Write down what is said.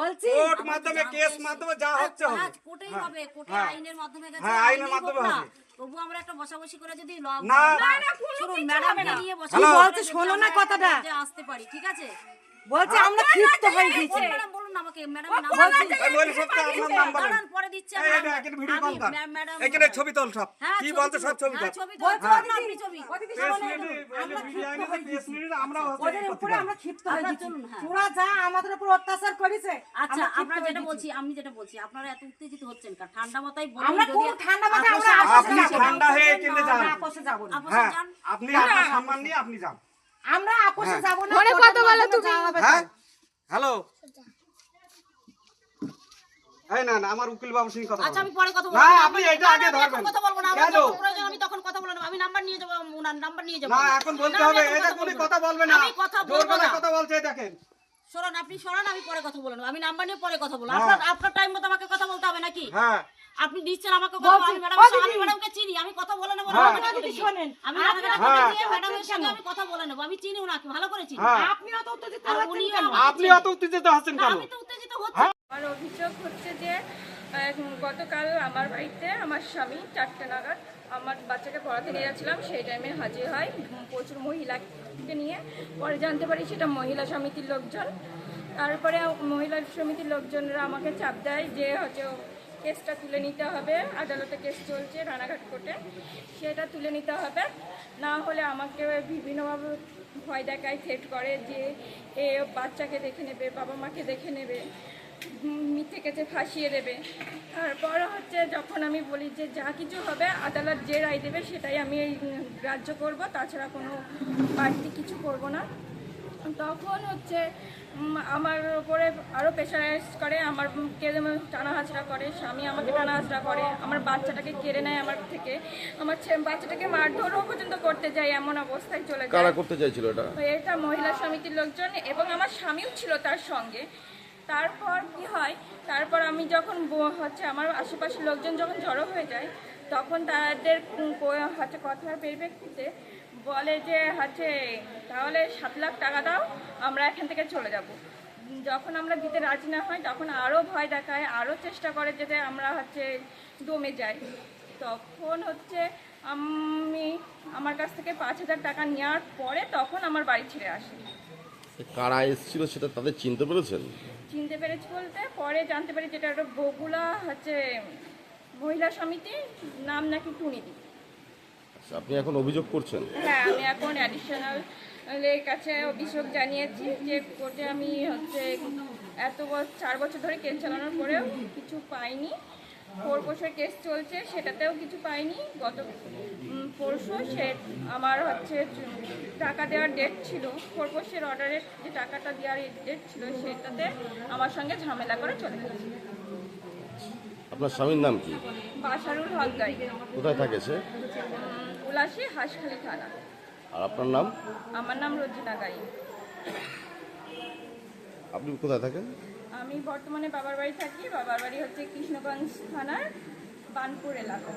বলছি কোর্ট মাধ্যমে কেস মাধ্যমে যা হচ্ছে হবে। আজ কোর্টেই হ্যাঁ, হবে কোর্টে হ্যাঁ। আইনের মাধ্যমে গেছে হ্যাঁ, আইনের মাধ্যমে হবে। তবু আমরা একটা বসাবসি করে যদি ল না। না, না, কোনো শুনুন ম্যাডাম নিয়ে বসে। বলছে, শোনো না কথাটা। আসতে পারি ঠিক আছে? বলছে আমরা ক্ষিপ্ত হয়ে গেছি। ম্যাডাম বলুন না আমাকে ম্যাডাম নাম বলছি বলি সব আপনার নাম বলেন। দাঁড়ান পরে দিচ্ছি এই, এখানে ভিডিও কল কর এখানে ছবি তোল সব। হ্যাঁ, কি বলতে সব ছবি তোল। বলছে, আপনি ছবি। আচ্ছা হয়ে। বলছি আমি যেটা বলছি আপনারা এত উত্তেজিত হচ্ছেন ঠান্ডা মাথায় ঠান্ডা মাথায় আপনি ঠান্ডা হয়ে যান। আমরা আপোষে যাব না। আপোষে যান। আপনি আপনার সম্মান নিয়ে আপনি যান। আমরা আপোষে। না মনে কোর্টের বলো তুমি? হ্যাঁ। হ্যালো। এই না না আমার উকিল বাবুর সঙ্গে কথা আচ্ছা আমি পরে কথা না, আপনি এটা আগে ধরবেন। কথা বলব না আমার কেন? যখন প্রয়োজন আমি তখন কথা বলব না আমি নাম্বার নিয়ে যাব ওনার নাম্বার নিয়ে যাব। না এখন বলতে হবে এটা কথা কোনো কথা বলবে না। আমি কথা বলব না। কথা বলছে দেখেন। সরান আপনি সরান আমি পরে কথা বলব আমি নাম্বার নিয়ে পরে কথা বলব। হ্যাঁ। আপনার আপনার টাইম মতো আমাকে কথা বলতে হবে নাকি? হ্যাঁ। আপনি দিচ্ছেন আমাকে কথা আমি ম্যাডাম আমি ম্যাডামকে চিনি আমি কথা বলে নেব হ্যাঁ। গিয়ে। শোনেন, আমি আপনি হ্যাঁ। ম্যাডামের সঙ্গে আমি কথা বলে নেব আমি চিনি ওনাকে ভালো করে চিনি। হ্যাঁ। আপনিও তো উত্তেজিত হচ্ছেন আপনি অত উত্তেজিত হচ্ছেন কেন? আমি তো উত্তেজিত হচ্ছি। আমার অভিযোগ হচ্ছে যে গতকাল আমার বাড়িতে আমার স্বামী চারটে নাগাদ আমার বাচ্চাকে পড়াতে নিয়ে যাচ্ছিলাম। সেই টাইমে হাজির হয় প্রচুর মহিলাকে নিয়ে। পরে জানতে পারি সেটা মহিলা সমিতির লোকজন। তারপরে মহিলা সমিতির লোকজনরা আমাকে চাপ দেয় যে, হচ্ছে কেসটা তুলে নিতে হবে। আদালতে কেস চলছে রানাঘাট কোর্টে। সেটা তুলে নিতে হবে। না হলে আমাকে বিভিন্নভাবে ভয় দেখায় থ্রেট করে যে, এ বাচ্চাকে দেখে নেবে বাবা মাকে দেখে নেবে। মিথ্যে কেছে ফাঁসিয়ে দেবে। তারপর হচ্ছে যখন আমি বলি যে যা কিছু হবে আদালত যে রায় দেবে সেটাই আমি গ্রাহ্য করব। তাছাড়া কোনো বাড়তি কিছু করব না। তখন হচ্ছে আমার উপরে আরও প্রেশারাইজ করে আমার কে টানা হাজরা করে স্বামী আমাকে টানা হাজরা করে আমার বাচ্চাটাকে কেড়ে নেয় আমার থেকে। আমার বাচ্চাটাকে মারধরও পর্যন্ত করতে যায় এমন অবস্থায় চলে যায়। কারা করতে চাইছিল এটা? এটা মহিলা সমিতির লোকজন এবং আমার স্বামীও ছিল তার সঙ্গে। তারপর কি হয়, তারপর আমি যখন হচ্ছে আমার আশেপাশের লোকজন যখন জড়ো হয়ে যায়, তখন তাদের হচ্ছে কথার পরিপ্রেক্ষিতে বলে যে, হচ্ছে তাহলে সাত লাখ টাকা দাও, আমরা এখান থেকে চলে যাব। যখন আমরা দিতে রাজি না হয়, তখন আরও ভয় দেখায় আরও চেষ্টা করে যাতে আমরা হচ্ছে দমে যাই। তখন হচ্ছে আমি আমার কাছ থেকে পাঁচ হাজার টাকা নেওয়ার পরে তখন আমার বাড়ি ছেড়ে আসে। কারা এসেছিল সেটা তাদের চিনতে পেরেছেন? চিনতে পেরেছি বলতে পরে জানতে পারি যেটা একটা বগুলা হচ্ছে মহিলা সমিতি নাম নাকি টুনিদি। আচ্ছা, আপনি এখন অভিযোগ করছেন? হ্যাঁ আমি এখন অ্যাডিশনাল এর কাছে অভিযোগ জানিয়েছি যে কোর্টে আমি হচ্ছে এত বছর চার বছর ধরে কেস চালানোর পরেও কিছু পাইনি। পরপোষের কেস চলছে সেটাতেও কিছু পাইনি। গত পরশু সে আমার হচ্ছে টাকা দেওয়ার ডেট ছিল। পরপোষের অর্ডারের যে টাকাটা দেওয়ার ডেট ছিল সেটাতে আমার সঙ্গে ঝামেলা করে চলে গেছে। আপনার স্বামীর নাম কি? বাসারুল হকদাই কোথায় থাকে সে? উলাসি হাঁসখালি থানা। আর আপনার নাম? আমার নাম রোজিনা গাই আপনি কোথায় থাকেন? আমি বর্তমানে বাবার বাড়ি থাকি। বাবার বাড়ি হচ্ছে কৃষ্ণগঞ্জ থানার বানপুর এলাকা।